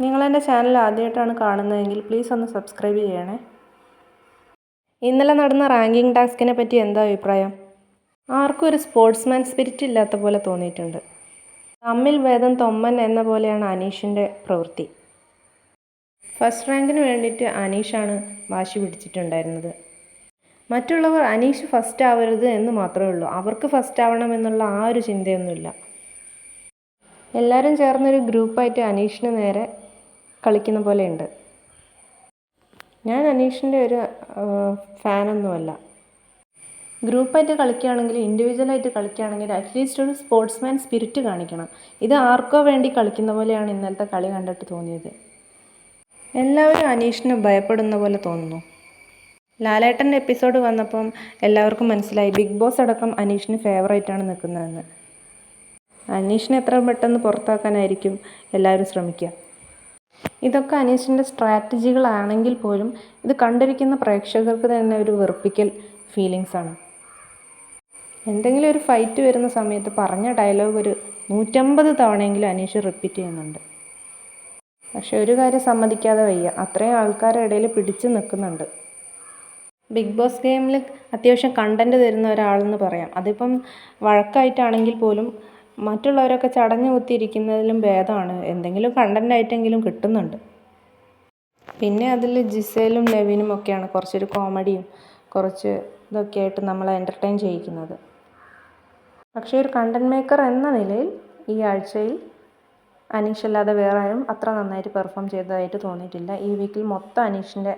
നിങ്ങളെന്റെ channel ആദ്യമായിട്ടാണ് കാണുന്നതെങ്കിൽ please ഒന്ന് സബ്സ്ക്രൈബ് ചെയ്യണേ. ഇന്നലെ നടന്ന റാങ്കിങ് ടാസ്കിനെ പറ്റി എന്താ അഭിപ്രായം? ആർക്കും ഒരു സ്പോർട്സ്മാൻ സ്പിരിറ്റ് ഇല്ലാത്ത പോലെ തോന്നിയിട്ടുണ്ട്. തമ്മിൽ ഭേദം തൊമ്മൻ എന്ന പോലെയാണ് അനീഷിന്റെ പ്രവൃത്തി. ഫസ്റ്റ് റാങ്കിന് വേണ്ടിയിട്ട് അനീഷാണ് വാശി പിടിച്ചിട്ടുണ്ടായിരുന്നത്. മറ്റുള്ളവർ അനീഷ് ഫസ്റ്റ് ആവരുത് എന്ന് മാത്രമേ ഉള്ളൂ. അവർക്ക് ഫസ്റ്റ് ആവണം എന്നുള്ള ആ ഒരു ചിന്തയൊന്നുമില്ല. എല്ലാവരും ചേർന്നൊരു ഗ്രൂപ്പായിട്ട് അനീഷിന് നേരെ കളിക്കുന്ന പോലെയുണ്ട് ഞാൻ അനീഷിന്റെ ഒരു ഫാനൊന്നുമല്ല. ഗ്രൂപ്പായിട്ട് കളിക്കുകയാണെങ്കിൽ ഇൻഡിവിജ്വലായിട്ട് കളിക്കുകയാണെങ്കിൽ അറ്റ്ലീസ്റ്റ് ഒരു സ്പോർട്സ്മാൻ സ്പിരിറ്റ് കാണിക്കണം. ഇത് ആർക്കോ വേണ്ടി കളിക്കുന്ന പോലെയാണ് ഇന്നലത്തെ കളി കണ്ടിട്ട് തോന്നിയത്. എല്ലാവരും അനീഷിന് ഭയപ്പെടുന്ന പോലെ തോന്നുന്നു. ലാലേട്ടന്റെ എപ്പിസോഡ് വന്നപ്പം എല്ലാവർക്കും മനസ്സിലായി ബിഗ് ബോസ് അടക്കം അനീഷിന് ഫേവറേറ്റാണ് നിൽക്കുന്നതെന്ന്. അനീഷിനെ എത്ര പെട്ടെന്ന് പുറത്താക്കാനായിരിക്കും എല്ലാവരും ശ്രമിക്കുക. ഇതൊക്കെ അനീഷിന്റെ സ്ട്രാറ്റജികളാണെങ്കിൽ പോലും ഇത് കണ്ടിരിക്കുന്ന പ്രേക്ഷകർക്ക് തന്നെ ഒരു വെറുപ്പിക്കൽ ഫീലിങ്സാണ് എന്തെങ്കിലും ഒരു ഫൈറ്റ് വരുന്ന സമയത്ത് പറഞ്ഞ ഡയലോഗ് ഒരു നൂറ്റമ്പത് തവണയെങ്കിലും അനീഷ് റിപ്പീറ്റ് ചെയ്യുന്നുണ്ട്. പക്ഷെ ഒരു കാര്യം സമ്മതിക്കാതെ വയ്യ. അത്രയും ആൾക്കാരുടെ ഇടയിൽ പിടിച്ചു നിൽക്കുന്നുണ്ട്. ബിഗ് ബോസ് ഗെയിമിൽ അത്യാവശ്യം കണ്ടന്റ് തരുന്ന ഒരാളെന്ന് പറയാം. അതിപ്പം വഴക്കായിട്ടാണെങ്കിൽ പോലും മറ്റുള്ളവരൊക്കെ ചടഞ്ഞു കുത്തിയിരിക്കുന്നതിലും ഭേദമാണ്. എന്തെങ്കിലും കണ്ടന്റ് ആയിട്ടെങ്കിലും കിട്ടുന്നുണ്ട്. പിന്നെ അതിൽ ജിസേലും നവീനും ഒക്കെയാണ് കുറച്ചൊരു കോമഡിയും കുറച്ച് ഇതൊക്കെ ആയിട്ട് നമ്മളെ എന്റർടൈൻ ചെയ്യിക്കുന്നത്. പക്ഷേ ഒരു കണ്ടന്റ് മേക്കർ എന്ന നിലയിൽ ഈ ആഴ്ചയിൽ അനീഷ് അല്ലാതെ വേറെ ആരും അത്ര നന്നായിട്ട് പെർഫോം ചെയ്തതായിട്ട് തോന്നിയിട്ടില്ല. ഈ വീക്കിൽ മൊത്തം അനീഷിന്റെ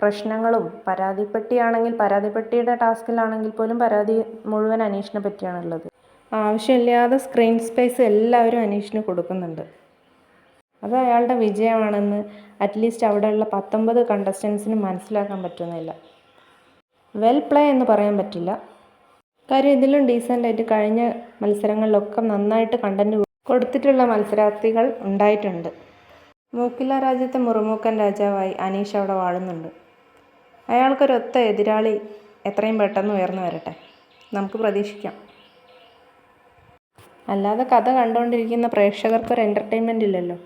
പ്രശ്നങ്ങളും പരാതിപ്പെട്ടിയാണെങ്കിൽ പരാതിപ്പെട്ടിയുടെ ടാസ്കിലാണെങ്കിൽ പോലും പരാതി മുഴുവൻ അനീഷിനെ പറ്റിയാണുള്ളത്. ആവശ്യമില്ലാതെ സ്ക്രീൻ സ്പേസ് എല്ലാവരും അനീഷിന് കൊടുക്കുന്നുണ്ട്. അത് അയാളുടെ വിജയമാണെന്ന് അറ്റ്ലീസ്റ്റ് അവിടെയുള്ള പത്തൊമ്പത് കണ്ടസ്റ്റൻസിന് മനസ്സിലാക്കാൻ പറ്റുന്നില്ല. വെൽ പ്ലേ എന്ന് പറയാൻ പറ്റില്ല. കാര്യം ഇതിലും ഡീസന്റായിട്ട് കഴിഞ്ഞ മത്സരങ്ങളിലൊക്കെ നന്നായിട്ട് കണ്ടന്റ് കൊടുത്തിട്ടുള്ള മത്സരാർത്ഥികൾ ഉണ്ടായിട്ടുണ്ട്. മൂക്കില രാജ്യത്തെ മുറുമൂക്കൻ രാജാവായി അനീഷ് അവിടെ വാഴുന്നുണ്ട്. അയാൾക്കൊരൊത്ത എതിരാളി എത്രയും പെട്ടെന്ന് ഉയർന്നു വരട്ടെ. നമുക്ക് പ്രതീക്ഷിക്കാം. അല്ലാതെ കഥ കണ്ടുകൊണ്ടിരിക്കുന്ന പ്രേക്ഷകർക്ക് ഒരു എന്റർടൈൻമെന്റ് ഇല്ലല്ലോ.